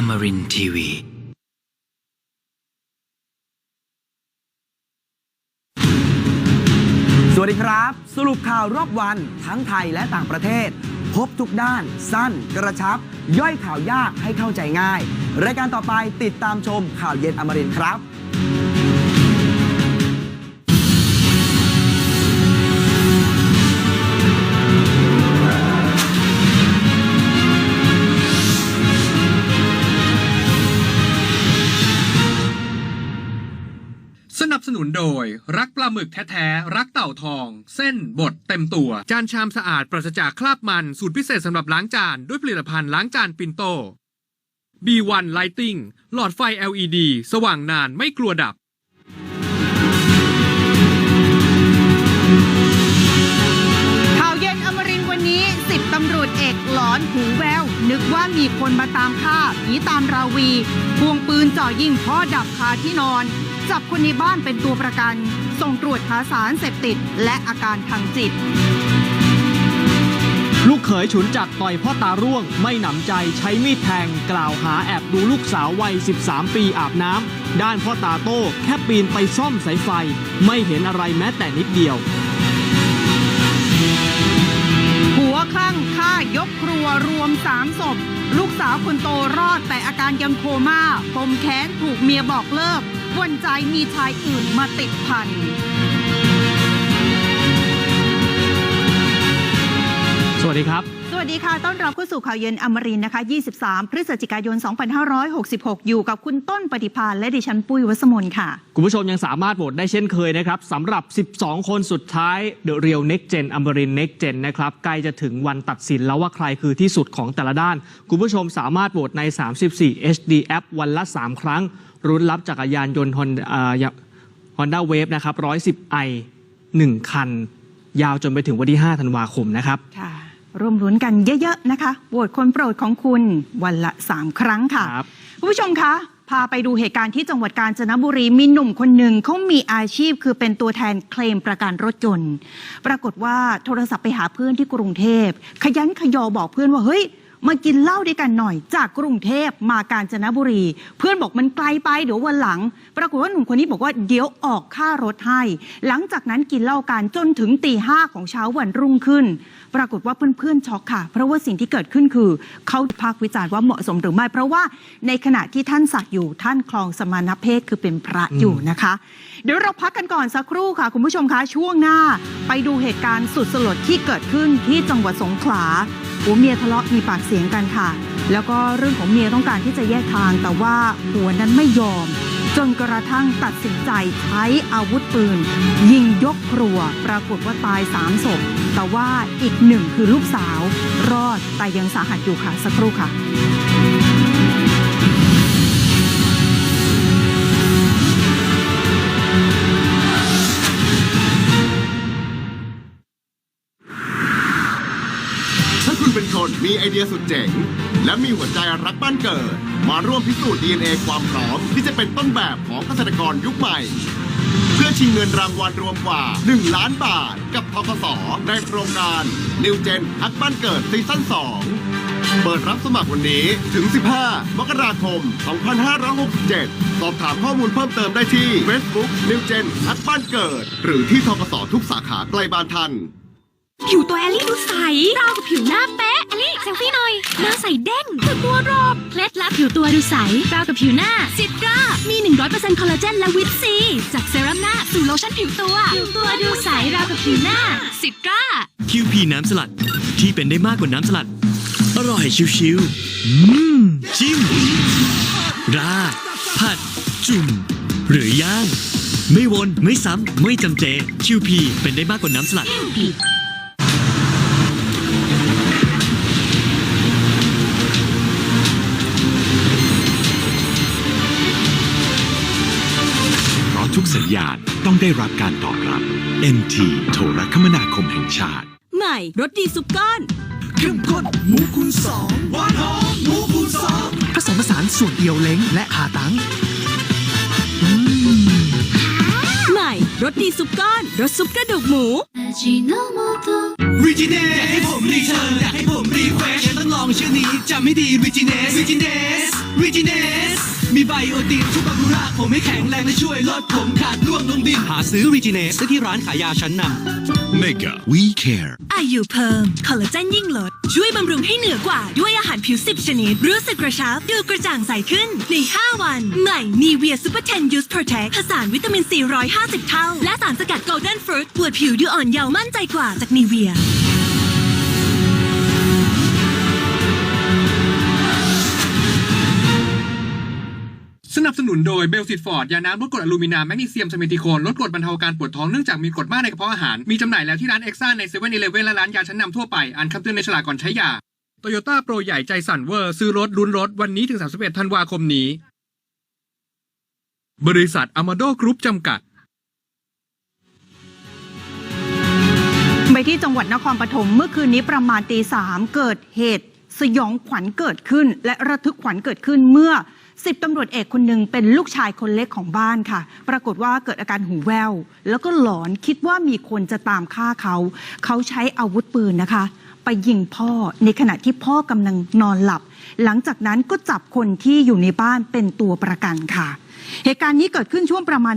Amarin Tiwi. สวัสดีครับ สรุปข่าวรอบวันทั้งไทยและต่างประเทศ พบทุกด้าน สั้น กระชับ ย่อยข่าวยากให้เข้าใจง่าย รายการต่อไปติดตามชมข่าวเย็นอมรินทร์ครับ รักปลาหมึกแท้ๆ รักเต่าทอง เส้นบดเต็มตัว จานชามสะอาดปราศจากคราบมัน สูตรพิเศษสำหรับล้างจาน ด้วยผลิตภัณฑ์ล้างจานปินโต B1 Lighting หลอดไฟ LED สว่างนานไม่กลัวดับ ข่าวเย็นอมรินทร์วันนี้สิบตำรวจเอกหลอนหูแวว นึกว่ามีคนมาตามฆ่าผีตามราวีควงปืนจ่อยิงพ่อดับคาที่นอน จับคนในบ้านเป็นตัวประกัน ส่งตรวจหาสารเสพติด และอาการทางจิต ลูกเขยฉุนจัดต่อยพ่อตาร่วง ไม่หนำใจใช้มีดแทง กล่าวหาแอบดูลูกสาววัย 13 ปีอาบน้ำ ด้านพ่อตาโต้แค่ปีนไปซ่อมสายไฟ ไม่เห็นอะไรแม้แต่นิดเดียวหัวคลั่งฆ่ายกครัวรวมสามศพ ลูกสาวคนโตรอดแต่อาการยังโคม่าปมแค้นถูกเมียบอกเลิก วันใจมีชายอื่นมาติดพันสวัสดีครับ สวัสดีค่ะ ต้อนรับเข้าสู่ข่าวเย็นอมรินทร์นะคะ 23 พฤศจิกายน 2566 อยู่กับคุณต้นปฏิพานและดิฉันปุ้ยวัสมนค่ะ คุณผู้ชมยังสามารถโหวตได้เช่นเคยนะครับสำหรับ 12 คนสุดท้าย The Real Next Gen อมริน Next Gen นะครับ ใกล้จะถึงวันตัดสินแล้วว่าใครคือที่สุดของแต่ละด้าน คุณผู้ชมสามารถโหวตใน 34 HD App วันละ 3 ครั้ง รุ้นรับจักรยานยนต์ Honda อ่า Honda Wave นะครับ 110i 1คัน ยาวจนไปถึงวันที่ 5 ธันวาคมนะครับค่ะร่วมลุ้นกันเยอะๆนะคะโหวตคนโปรดของคุณวันละ 3 ครั้งค่ะครับคุณผู้ชมคะพาไปดูเหตุการณ์ที่จังหวัดกาญจนบุรีมีหนุ่มคนหนึ่งเขามีอาชีพคือเป็นตัวแทนเคลมประกันรถยนต์ ปรากฏว่าโทรศัพท์ไปหาเพื่อนที่กรุงเทพ ขยันขยอบอกเพื่อนว่าเฮ้ย มากินเหล้าด้วยกันหน่อย จากกรุงเทพมากาญจนบุรี เพื่อนบอกมันไกลไปเดี๋ยววันหลัง ปรากฏว่าหนุ่มคนนี้บอกว่าเดี๋ยวออกค่ารถให้หลังจากนั้นกินเหล้ากันจนถึงตีห้าของเช้าวันรุ่งขึ้น ปรากฏว่าเพื่อนๆช็อกค่ะ เพราะว่าสิ่งที่เกิดขึ้นคือเขาพากษ์วิจารณ์ว่าเหมาะสมหรือไม่ เพราะว่าในขณะที่ท่านสักอยู่ท่านคลองสมณเพศคือเป็นพระอยู่นะคะ เดี๋ยวเราพักกันก่อนสักครู่ค่ะ คุณผู้ชมคะช่วงหน้า ไปดูเหตุการณ์สุดสลดที่เกิดขึ้นที่จังหวัดสงขลาผัวเมียทะเลาะมีปากเสียงกันค่ะ แล้วก็เรื่องของเมียต้องการที่จะแยกทาง แต่ว่าผัวนั้นไม่ยอม จนกระทั่งตัดสินใจใช้อาวุธปืน ยิงยกครัว ปรากฏว่าตายสามศพ แต่ว่าอีกหนึ่งคือลูกสาว รอดแต่ยังสาหัสอยู่ค่ะสักครู่ค่ะ นมีไอเดียสุดเจ๋ง และมีหัวใจรักบ้านเกิด มาร่วมพิสูจน์ DNA ความพร้อมที่จะเป็นต้นแบบของเกษตรกรยุคใหม่ เพื่อชิงเงินรางวัลรวมกว่า 1 ล้านบาท กับทกสในโครงการ New Gen ฮักบ้านเกิดซีซั่น 2 เปิดรับสมัครวันนี้ถึง 15 มกราคม 2567 สอบถามข้อมูลเพิ่มเติมได้ที่ Facebook New Gen ฮักบ้านเกิด หรือที่ทกสทุกสาขาใกล้บ้านท่าน ผิวตัวแอลลี่ดูใสราวกับผิวหน้าเป๊ะแอลลี่เซลฟี่หน่อยหน้าใสเด้งคือตัวรอบเคล็ดลับผิวตัวดูใสราวกับผิวหน้าซิตรามี 100%คอลลาเจนและวิตซี จากเซรั่มหน้าสู่โลชั่นผิวตัวผิวตัวดูใสราวกับผิวหน้าซิตราคิวพีน้ำสลัดที่เป็นได้มากกว่าน้ำสลัด อร่อยชิวๆอืมจิ้มราดผัด จุ่ม หรือย่าง ไม่วนไม่ซ้ำไม่จำเจคิวพีเป็นได้มากกว่าน้ำสลัด ทุกสัญญาณต้องได้รับการตอบรับ NT โทรคมนาคมแห่งชาติ ใหม่รสดีซุปก้อน เข้มข้นหมูคูณสองหวานหอมหมูคูณสองผสมผสานส่วนเอียวเล้งและขาตังใหม่รสดีซุปก้อนรสซุปกระดูกหมูรีจิเนสอยากให้ผมรีเทิร์นอยากให้ผมรีเควสต้ องลองชื่อนี้จำไม่ดีรีจิเนสรีจิเนสรีจิเนสมีไบโอตินช่วยบำรุงรากผมให้แข็งแรงและช่วยลดผมขาดร่วงลงดิน หาซื้อรีจิเนสได้ที่ร้านขายยาชั้นนำ Mega We Care อายุเพิ่มคอลลาเจนยิ่งลด ช่วยบำรุงให้เหนือกว่าด้วยอาหารผิว 10 ชนิด รู้สึกกระชับ ดูกระจ่างใสขึ้น ใน 5 วัน ใหม่นีเวียซูเปอร์เทนยูสโปรเทคผสานวิตามินซี150 เท่า และสารสกัดโกลเด้นฟรุตปวดผิวดูอ่อนเยาว์มั่นใจกว่าจากนี สนับสนุนโดยเบลซิตฟอร์ดยาน้ำลดกรดอลูมิเนียมแมกนีเซียมสเมติโคนลดกรดบรรเทาการปวดท้องเนื่องจากมีกรดมากในกระเพาะอาหาร มีจำหน่ายแล้วที่ร้านเอ็กซ่าในเซเว่นอีเลฟเว่นและร้านยาชั้นนำทั่วไปอ่านคำเตือนในฉลากก่อนใช้ยาโตโยต้าโปรใหญ่ใจสั่นเวอร์ซื้อรถลุ้นรถวันนี้ถึง 31 ธันวาคมนี้ บริษัทอ m มาโดกรุ๊ปจำกัดไปที่จังหวัดนครปฐมเมื่อคืนนี้ประมาณตีสามเกิดเหตุสยองขวัญเกิดขึ้น และระทึกขวัญเกิดขึ้นเมื่อ สิบตำรวจเอกคนหนึ่งเป็นลูกชายคนเล็กของบ้านค่ะ ปรากฏว่าเกิดอาการหูแว่ว แล้วก็หลอนคิดว่ามีคนจะตามฆ่าเขา เขาใช้อาวุธปืนนะคะ ไปยิงพ่อในขณะที่พ่อกำลังนอนหลับ หลังจากนั้นก็จับคนที่อยู่ในบ้านเป็นตัวประกันค่ะ เหตุการณ์นี้เกิดขึ้นช่วงประมาณ